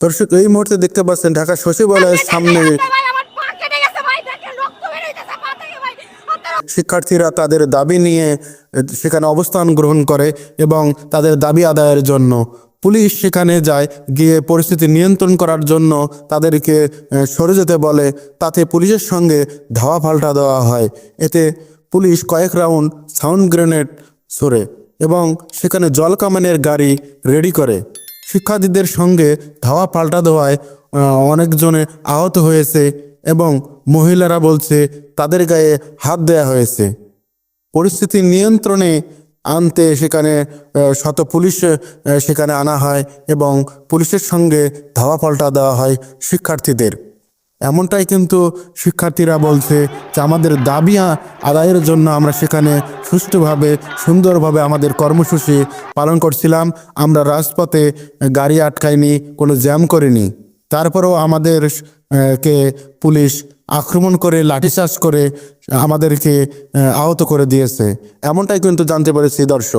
দর্শক এই মুহূর্তে দেখতে পাচ্ছেন ঢাকা সচিবালয়ের সামনে শিক্ষার্থীরা তাদের দাবি নিয়ে সেখানে অবস্থান গ্রহণ করে এবং তাদের দাবি আদায়ের জন্য। পুলিশ সেখানে যায় গিয়ে পরিস্থিতি নিয়ন্ত্রণ করার জন্য তাদেরকে সরে যেতে বলে। তাতে পুলিশের সঙ্গে ধাওয়া পাল্টা দেওয়া হয়। এতে পুলিশ কয়েক রাউন্ড সাউন্ড গ্রেনেড ছোড়ে এবং সেখানে জল কামানের গাড়ি রেডি করে। শিক্ষার্থীদের সঙ্গে ধাওয়া পাল্টা দেওয়ায় অনেকজনে আহত হয়েছে এবং মহিলারা বলছে তাদের গায়ে হাত দেয়া হয়েছে। পরিস্থিতি নিয়ন্ত্রণে আনতে সেখানে শত পুলিশ সেখানে আনা হয় এবং পুলিশের সঙ্গে ধাওয়া পাল্টা দেওয়া হয় শিক্ষার্থীদের। এমনটাই কিন্তু শিক্ষার্থীরা বলছে যে আমাদের দাবি আদায়ের জন্য আমরা সেখানে সুষ্ঠুভাবে, সুন্দরভাবে আমাদের কর্মসূচি পালন করছিলাম। আমরা রাজপথে গাড়ি আটকাইনি, কোনো জ্যাম করিনি। তারপরেও আমাদের কে পুলিশ আক্রমণ করে, লাঠিচার্জ করে আমাদেরকে আহত করে দিয়েছে। এমনটাই কিন্তু জানতে পেরেছি দর্শক।